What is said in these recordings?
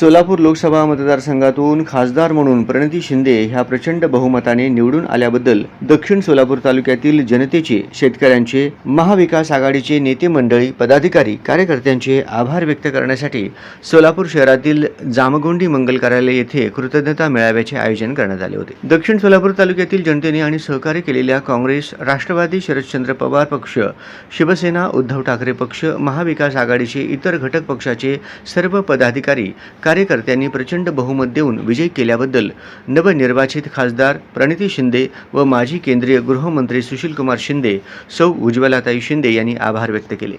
सोलापूर लोकसभा मतदारसंघातून खासदार म्हणून प्रणिती शिंदे ह्या प्रचंड बहुमताने निवडून आल्याबद्दल दक्षिण सोलापूर तालुक्यातील जनतेचे शेतकऱ्यांचे महाविकास आघाडीचे नेते मंडळी पदाधिकारी कार्यकर्त्यांचे आभार व्यक्त करण्यासाठी सोलापूर शहरातील जामगोंडी मंगल कार्यालय येथे कृतज्ञता मेळाव्याचे आयोजन करण्यात आले होते. दक्षिण सोलापूर तालुक्यातील जनतेने आणि सहकार्य केलेल्या काँग्रेस राष्ट्रवादी शरदचंद्र पवार पक्ष शिवसेना उद्धव ठाकरे पक्ष महाविकास आघाडीचे इतर घटक पक्षाचे सर्व पदाधिकारी कार्यकर्त्यांनी प्रचंड बहुमत देऊन विजय केल्याबद्दल नवनिर्वाचित खासदार प्रणिती शिंदे व माजी केंद्रीय गृहमंत्री सुशीलकुमार शिंदे सौ उज्ज्वलाताई शिंदे यांनी आभार व्यक्त केले.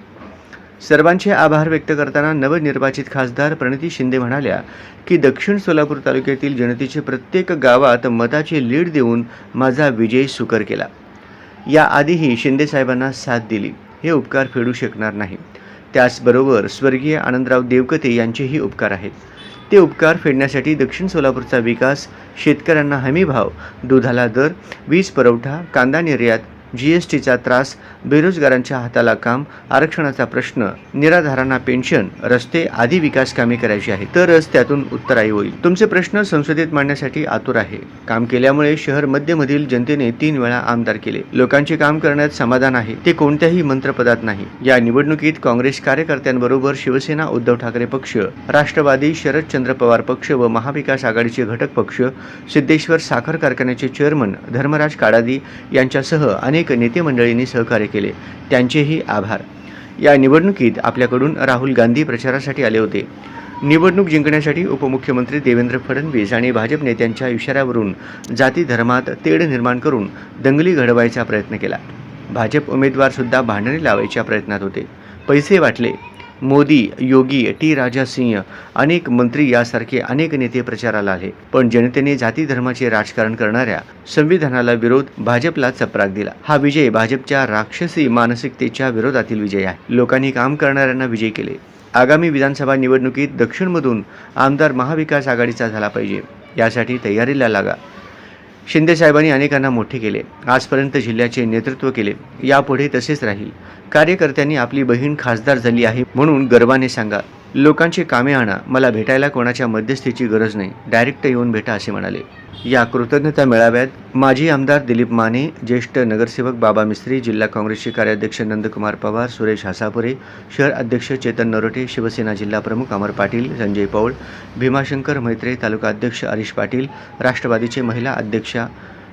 सर्वांचे आभार व्यक्त करताना नवनिर्वाचित खासदार प्रणिती शिंदे म्हणाल्या की दक्षिण सोलापूर तालुक्यातील जनतेचे प्रत्येक गावात मताची लीड देऊन माझा विजय सुकर केला. याआधीही शिंदे साहेबांना साथ दिली. हे उपकार फेडू शकणार नाही. त्याचबरोबर स्वर्गीय आनंदराव देवकते यांचेही उपकार आहेत. ते उपकार फेडण्यासाठी दक्षिण सोलापूरचा विकास शेतकऱ्यांना हमीभाव दुधाला दर वीज पुरवठा कांदा निर्यात जी एस टीचा त्रास बेरोजगारांच्या हाताला काम आरक्षणाचा प्रश्न निराधारांना पेन्शन रस्ते आदी विकास कामे करायची आहे तरच त्यातून उत्तराई होईल. तुमचे प्रश्न संसदेत मांडण्यासाठी आतुर आहे. काम केल्यामुळे शहर मध्यमधील जनतेने तीन वेळा आमदार केले. लोकांचे काम करण्यात समाधान आहे. ते कोणत्याही मंत्रपदात नाही. या निवडणुकीत काँग्रेस कार्यकर्त्यांबरोबर शिवसेना उद्धव ठाकरे पक्ष राष्ट्रवादी शरदचंद्र पवार पक्ष व महाविकास आघाडीचे घटक पक्ष सिद्धेश्वर साखर कारखान्याचे चेअरमन धर्मराज काडादी यांच्यासह अनेक नेते मंडळींनी सहकार्य केले. त्यांचेही आभार. या निवडणुकीत आपल्याकडून राहुल गांधी प्रचारासाठी आले होते. निवडणूक जिंकण्यासाठी उपमुख्यमंत्री देवेंद्र फडणवीस आणि भाजप नेत्यांच्या इशाऱ्यावरून जाती धर्मात तेढ निर्माण करून दंगली घडवायचा प्रयत्न केला. भाजप उमेदवारसुद्धा भांडणे लावायच्या प्रयत्नात होते. पैसे वाटले. मोदी योगी टी. राजा सिंह अनेक मंत्री यासारखे अनेक नेते प्रचाराला आले. पण जनतेने जाती धर्माचे राजकारण करणाऱ्या संविधानाला विरोध भाजपला चपराक दिला. हा विजय भाजपच्या राक्षसी मानसिकतेच्या विरोधातील विजय आहे. लोकांनी काम करणाऱ्यांना विजय केले. आगामी विधानसभा निवडणुकीत दक्षिणमधून आमदार महाविकास आघाडीचा झाला पाहिजे. यासाठी तयारीला लागा. शिंदे साहेबांनी अनेकांना मोठे केले. आजपर्यंत जिल्ह्याचे नेतृत्व केले. यापुढे तसेच राहील. कार्यकर्त्यांनी आपली बहीण खासदार झाली आहे म्हणून गर्वाने सांगा. लोकांची कामे आणा. मला भेटायला कोणाच्या मध्यस्थीची गरज नाही. डायरेक्ट येऊन भेटा असे म्हणाले. या कृतज्ञता मेळाव्यात माजी आमदार दिलीप माने ज्येष्ठ नगरसेवक बाबा मिस्त्री जिल्हा काँग्रेसचे कार्याध्यक्ष नंदकुमार पवार सुरेश हासापुरे शहर अध्यक्ष चेतन नरोटे शिवसेना जिल्हा प्रमुख अमर पाटील संजय पौळ भीमाशंकर मैत्रे तालुका अध्यक्ष हरीश पाटील राष्ट्रवादीचे महिला अध्यक्षा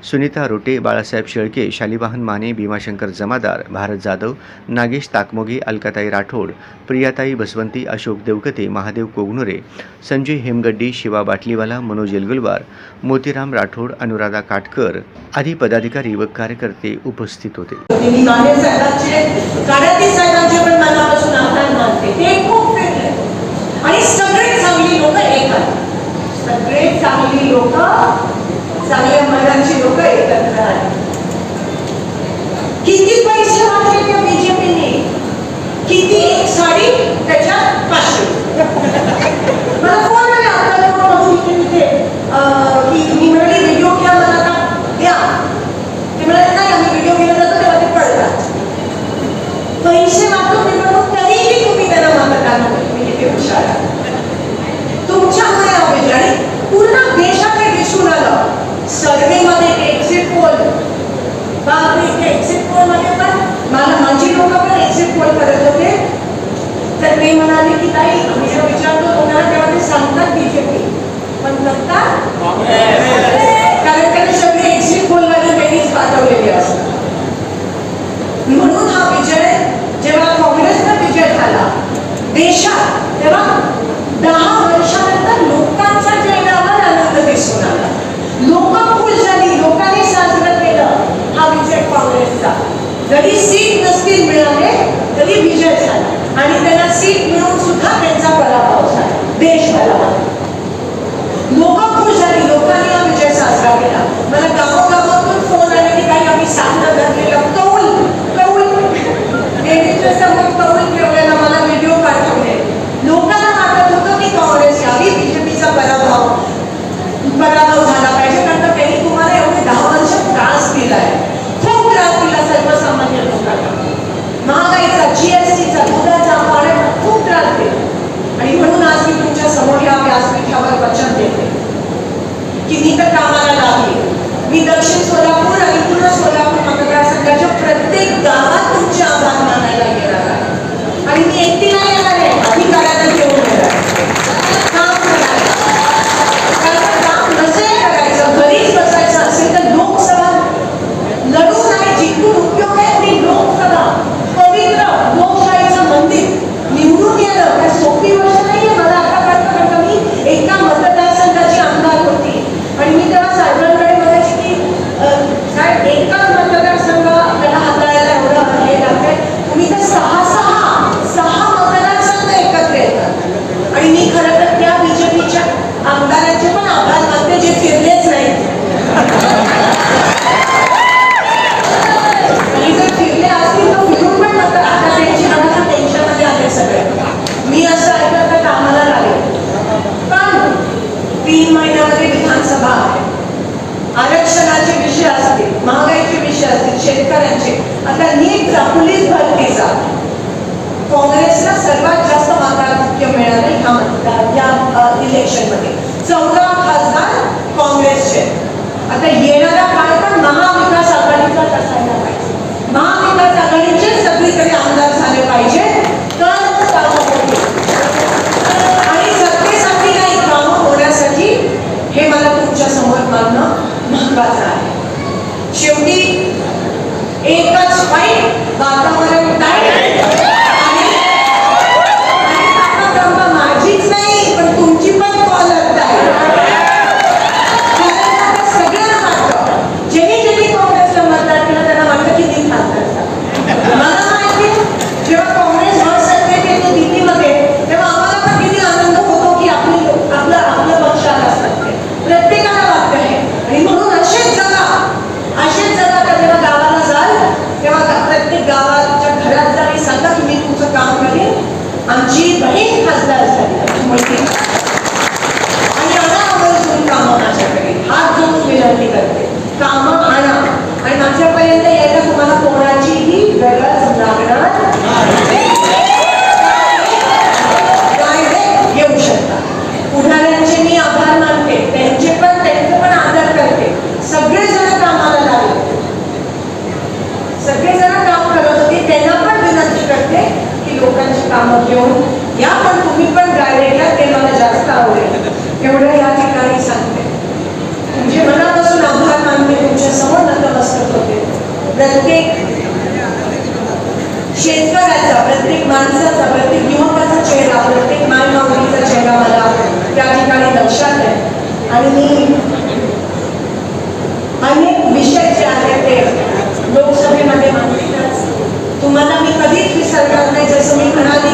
सुनीता रोटे बाळासाहेब शेळके शालिवाहन माने भीमाशंकर जमादार भारत जाधव नागेश ताकमोगे अलकाताई राठोड प्रियाताई बसवंती अशोक देवकते महादेव कोगनुरे संजय हेमगड्डी शिवा बाटलीवाला मनोज येलगुलवार मोतीराम राठोड अनुराधा काटकर आदी पदाधिकारी व कार्यकर्ते उपस्थित होते. आणि सगळे चांगली लोक एक आहेत. सगळे चांगली लोक चांगल्या किती पैसे वाटले बीजेपीने किती? सॉरी त्याच्यात पाचशे. मला फोन आला आपल्याला की मी म्हणाली व्हिडिओ घ्या मला का द्या ते म्हणाले नाही आम्ही व्हिडिओ गेला जातो तेव्हा ते पडतात पैसे वाटून मी म्हणून तरीही तुम्ही त्यांना मतदान केलं. मी किती हुशार आहे. तुमच्यामुळे हा विजय आणि पूर्ण देशात हे दिसून आलं सर्वेमध्ये एक्झिट पोल बापरे ते एक्झिट पोलमध्ये पण मला माझी लोक पण एक्झिट पोल करत होते तर ते म्हणाले की ताई आम्ही जेव्हा विचारतो तुम्हाला तेव्हा ते सांगतात बीजेपी पण करतात कारण त्यांनी सगळे एक्झिट पोलमध्ये त्यांनीच पाठवलेले असतात म्हणून हा विजय जेव्हा काँग्रेसचा विजय झाला देशात तेव्हा दहा वर्षानंतर लोकांचा चेहऱ्यावर आनंद दिसून आला लोक खुश झाली लोकांनी साजरं केलं हा विजय काँग्रेसचा जरी सीट नसतील मिळाले तरी विजय झाला. आणि त्याला सीट मिळून सुद्धा त्यांचा पराभव झाला. देश झाला लोक खुश झाली. लोकांनी हा विजय साजरा केला. मला गावागावातून फोन आले की काही आम्ही साधनं धरलेलं कौल कौल. लेडीजच्या समोर कौल आता नीट पोलीस भरतीचा काँग्रेसला सर्वात जास्त मताधिक्य मिळाले हा मतदार या इलेक्शनमध्ये चौदा खासदार काँग्रेसचे. आता येणारा काळ पण महाविकास आघाडीचा bandida em razão एवढं या ठिकाणी सांगते. तुमचे मनापासून आभार मानते तुमच्यासमोर नतमस्तक होते. प्रत्येक शेतकऱ्याचा प्रत्येक माणसाचा प्रत्येक युवकाचा चेहरा प्रत्येक मायमावलीचा चेहरा मला त्या ठिकाणी लक्षात आहे. आणि मी अनेक विषय जे आहेत ते लोकसभेमध्ये तुम्हाला मी कधीच विसरणार नाही जसं मी म्हणाले